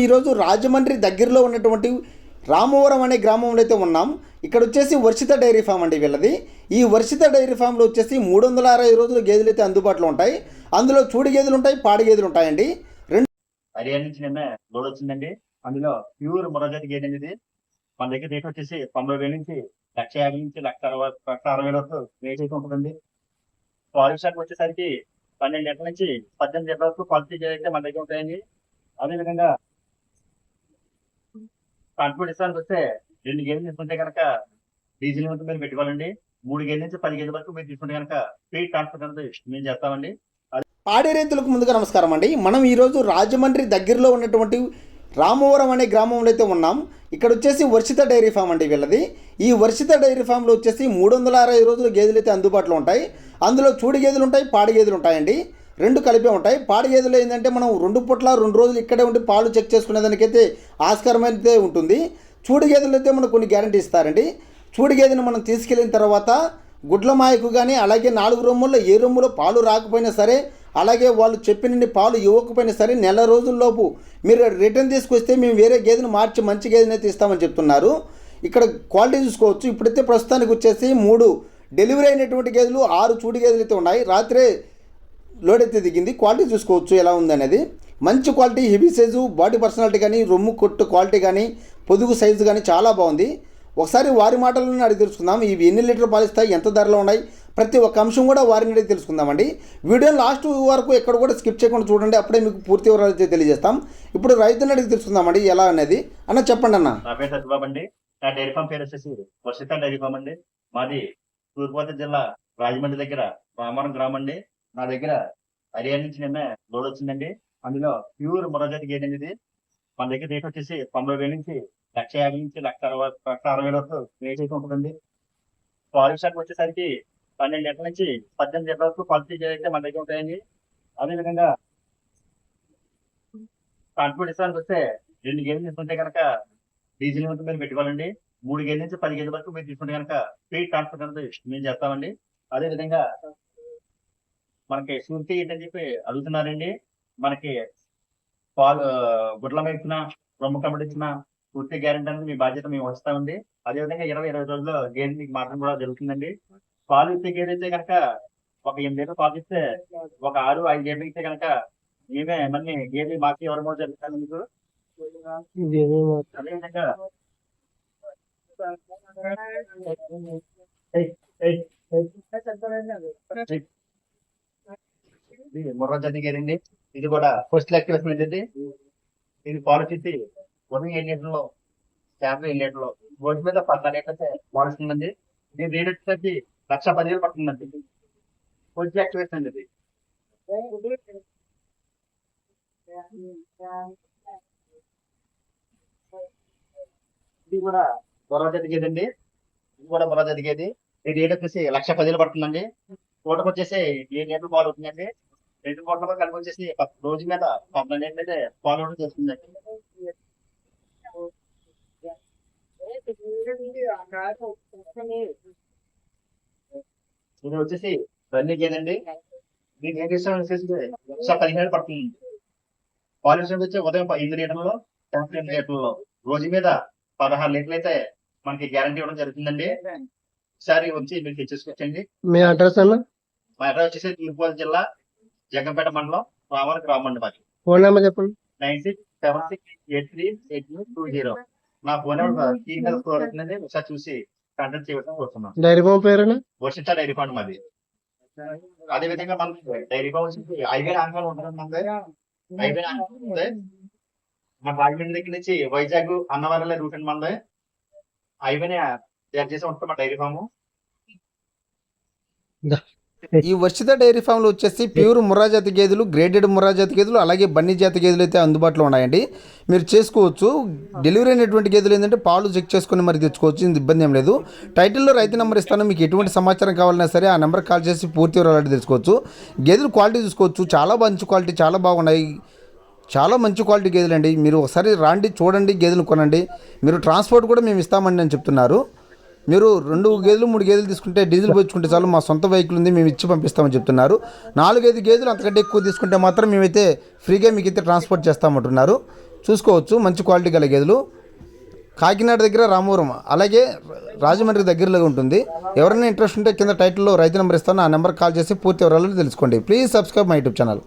ఈరోజు రాజమండ్రి దగ్గరలో ఉన్నటువంటి రామవరం అనే గ్రామంలో అయితే ఉన్నాం. ఇక్కడ వచ్చేసి వర్షిత డైరీ ఫామ్ అండి వీళ్ళది. ఈ వర్షిత డైరీ ఫామ్లో వచ్చేసి మూడు వందల అరవై రోజులు గేదెలు అయితే అందుబాటులో ఉంటాయి. అందులో చూడి గేదెలు ఉంటాయి పాడి గేదెలు ఉంటాయండి. రెండు హర్యానా నుంచి నిన్న లోడ్ వచ్చిందండి. అందులో ప్యూర్ మొరజాతి గేదె అనేది మన దగ్గర రేట్ వచ్చేసి తొంభై వేల నుంచి లక్ష యాభై నుంచి లక్ష అరవై లక్ష అరవై వరకు రేట్ అయితే ఉంటుందండి. పాలు షాప్ వచ్చేసరికి పన్నెండు లీటర్ల నుంచి పద్దెనిమిది లీటర్ల వరకు క్వాలిటీ అయితే మన దగ్గర ఉంటాయండి. అదేవిధంగా ట్రాన్స్పోర్ట్ ఇస్తానికి వస్తే రెండు గేదెలు తీసుకుంటే కనుక డీజిల్ మొత్తం మీరు పెట్టుకోవాలండి. మూడు గేదెల నుంచి పది గేదెల వరకు మీరు తీసుకుంటే కనుక ఫ్రీ ట్రాన్స్పోర్ట్ అనేది మేము చేస్తామండి. పాడి రైతులకు ముందుగా నమస్కారం అండి. మనం ఈరోజు రాజమండ్రి దగ్గరలో ఉన్నటువంటి రామవరం అనే గ్రామంలో అయితే ఉన్నాం. ఇక్కడ వచ్చేసి వర్షిత డైరీ ఫామ్ అండి వీళ్ళది. ఈ వర్షిత డైరీ ఫామ్లో వచ్చేసి మూడు వందల అరవై రోజులు గేదెలు అయితే అందుబాటులో ఉంటాయి. అందులో చూడి గేదెలు ఉంటాయి పాడి గేదెలు ఉంటాయండి. రెండు కలిపే ఉంటాయి. పాడి గేదెలు ఏంటంటే మనం రెండు పూట్ల రెండు రోజులు ఇక్కడే ఉండి పాలు చెక్ చేసుకునే దానికైతే ఆస్కారం అయితే ఉంటుంది. చూడు గేదెలు అయితే మనకు కొన్ని గ్యారంటీ ఇస్తారండి. చూడు గేదెను మనం తీసుకెళ్ళిన తర్వాత గుడ్ల మాయకు కానీ అలాగే నాలుగు రొమ్ముల్లో ఏ రొమ్ములో పాలు రాకపోయినా సరే అలాగే వాళ్ళు చెప్పినన్ని పాలు ఇవ్వకపోయినా సరే నెల రోజుల్లోపు మీరు రిటర్న్ తీసుకొస్తే మేము వేరే గేదెను మార్చి మంచి గేదెని అయితే ఇస్తామని చెప్తున్నారు. ఇక్కడ క్వాలిటీ చూసుకోవచ్చు. ఇప్పుడైతే ప్రస్తుతానికి వచ్చేసి మూడు డెలివరీ అయినటువంటి గేదెలు ఆరు చూడు గేదెలు అయితే ఉన్నాయి. రాత్రే లోడ్ అయితే దిగింది. క్వాలిటీ చూసుకోవచ్చు ఎలా ఉందనేది. మంచి quality heavy size body personality కానీ రొమ్ము కొట్టు క్వాలిటీ కానీ పొదుగు సైజు కానీ చాలా బాగుంది. ఒకసారి వారి మాటలను అడిగి తెలుసుకుందాం. ఇవి ఎన్ని లీటర్ పాలిస్తాయి ఎంత ధరలో ఉన్నాయి? ప్రతి ఒక్క అంశం కూడా వారిని అడిగి తెలుసుకుందామండి. వీడియో లాస్ట్ వరకు ఎక్కడ కూడా స్కిప్ చేయకుండా చూడండి. అప్పుడే మీకు పూర్తి వివరాలు అయితే తెలియజేస్తాం. ఇప్పుడు రైతుని అడిగి తెలుసుకుందామండి ఎలా అనేది. అన్న చెప్పండి అన్న. నా పేరు సత్యబాబు అండి. నా డైరీ ఫామ్ పేరు వచ్చేసి వర్షిత డైరీ ఫామ్ అండి. మాది తూర్పుగోదావరి జిల్లా రాజమండ్రి దగ్గర రామవరం గ్రామం అండి. నా దగ్గర హర్యానా నుంచి నిన్న లోడ్ వచ్చిందండి. అందులో ప్యూర్ మొరజాతి గేట్ అనేది మన దగ్గర రేట్ వచ్చేసి తొంభై వేల నుంచి లక్ష యాభై నుంచి లక్ష అరవై లక్ష అరవై వరకు రేట్ అయితే ఉంటుందండి. పాలు షాప్ వచ్చేసరికి పన్నెండు లీటర్ల నుంచి పద్దెనిమిది లీటర్ల వరకు క్వాలిటీ అయితే మన దగ్గర ఉంటాయండి. అదేవిధంగా ట్రాన్స్పోర్ట్ ఇస్తానికి వస్తే రెండు గేదెలు తీసుకుంటే కనుక డీజిల్ మొత్తం మీరు పెట్టుకోవాలండి. మూడు గేదెల నుంచి పది గేదెల వరకు మీరు తీసుకుంటే కనుక ఫ్రీ ట్రాన్స్పోర్ట్ అనేది మేము చేస్తామండి. అదేవిధంగా మనకి సూర్తి ఏంటని చెప్పి అడుగుతున్నారండి మనకి పాలు గుడ్ల రొమ్మ కమిటీ ఇచ్చిన పూర్తి గ్యారెంటీ అనేది మీ బాధ్యత మేము వస్తామండి అదే విధంగా ఇరవై ఇరవై రోజుల్లో గేదె మీకు మాత్రం కూడా జరుగుతుందండి పాలు ఇచ్చే గేదె అయితే కనుక ఒక ఎనిమిది లీటర్ పాలు ఇస్తే ఒక ఆరు ఐదు గేదెలు ఇస్తే కనుక మేమే మళ్ళీ గేదె మాకు ఎవరి కూడా జరుగుతుంది మీకు అదేవిధంగా ఇది ఇది జాతి గేదండి ఇది కూడా ఫస్ట్ యాక్టివేషన్ అండి. ఇది పాలు చేసి ఉదయం ఏడు లీటర్లో సాయంత్రం ఏడు లీటర్లో రోజు మీద పద్నాలుగు లీటర్స్ పాలుస్తుందండి దీని రేట్ వచ్చేసరికి లక్ష పదివేలు పడుతుందండి. ఫస్ట్ యాక్టివేషన్ అండి ఇది. ఇది కూడా బొర్ర జరిగేదండి ఇది కూడా బొర్ర జరిగేది ఈ ఇది రేట్ వచ్చేసి లక్ష పదివేలు పడుతుందండి. పూటకు వచ్చేసి ఏడు లీటర్లు పాలు అవుతుందండి. రెండు పూటలు కలిపి వచ్చేసి రోజు మీద అయితే పాలు కూడా చేస్తుందండి ఇది వచ్చేసి రన్నింగ్ గేదండి దీనికి ఏం చేస్తాం వచ్చేసి లక్ష పదిహేను పడుతుంది. పాలు విషయం వచ్చి ఉదయం ఎనిమిది లీటర్లు సాయంత్రం ఎనిమిది లీటర్లు రోజు మీద పదహారు లీటర్లు అయితే మనకి గ్యారంటీ ఇవ్వడం జరుగుతుందండి. ఒకసారి వచ్చి మీరు తెచ్చేసుకోవచ్చండి మీ అడ్రస్ అన్న? మా అడ్రస్ వచ్చేసి తూర్పుగోదావరి జిల్లా జగ్గంపేట మండలం గ్రామం మాది ఫోన్ నెంబర్ చెప్పండి. Nine six seven six eight three eight two zero. నా ఫోన్ నెంబర్ స్కోర్ ఒకసారి చూసి కాంటాక్ట్ చేయవలసిన కోరుతున్నాను డైరీ ఫామ్ పేరునా? వర్షిత డైరీ ఫండ్ మాది. అదే విధంగా మనకి డైరీ ఫామ్ ఐబీ ఆంకాలు ఉంటుంది మనది. మన రాజమండ్రి దగ్గర నుంచి వైజాగ్ అన్నవరం రూట్ అండి మనది. ఐబీని తయారు చేసి ఉంటుంది మన డైరీ ఫామ్. ఈ వర్షిత డైరీ ఫామ్లో వచ్చేసి ప్యూర్ ముర్రా జాతి గేదెలు గ్రేడెడ్ ముర్రా జాతి గేదెలు అలాగే బన్నీ జాతి గేదెలు అయితే అందుబాటులో ఉన్నాయండి. మీరు చేసుకోవచ్చు. డెలివరీ అయినటువంటి గేదెలు ఏంటంటే పాలు చెక్ చేసుకుని మరి తెచ్చుకోవచ్చు. ఇంత ఇబ్బంది ఏం లేదు. టైటిల్లో రైతు నెంబర్ ఇస్తాను. మీకు ఎటువంటి సమాచారం కావాలన్నా సరే ఆ నెంబర్ కాల్ చేసి పూర్తి వివరాలు తెలుసుకోవచ్చు. గేదెలు క్వాలిటీ చూసుకోవచ్చు. చాలా మంచి క్వాలిటీ చాలా బాగున్నాయి. చాలా మంచి క్వాలిటీ గేదెలు అండి మీరు ఒకసారి రాండి చూడండి గేదెలు కొనండి. మీరు ట్రాన్స్పోర్ట్ కూడా మేము ఇస్తామండి అని చెప్తున్నారు. మీరు రెండు గేదెలు మూడు గేదెలు తీసుకుంటే డీజిల్ పోయించుకుంటే చాలు మా సొంత వెహికల్ ఉంది మేము ఇచ్చి పంపిస్తామని చెప్తున్నారు. నాలుగైదు గేదెలు అంతకంటే ఎక్కువ తీసుకుంటే మాత్రం మేమైతే ఫ్రీగా మీకు అయితే ట్రాన్స్పోర్ట్ చేస్తామంటున్నారు. చూసుకోవచ్చు మంచి క్వాలిటీ గల గేదెలు. కాకినాడ దగ్గర రామవరం అలాగే రాజమండ్రి దగ్గరలో ఉంటుంది. ఎవరైనా ఇంట్రెస్ట్ ఉంటే కింద టైటిల్లో రైతు నెంబర్ ఇస్తాను ఆ నెంబర్ కాల్ చేసి పూర్తి వివరాలు తెలుసుకోండి. Please subscribe my YouTube channel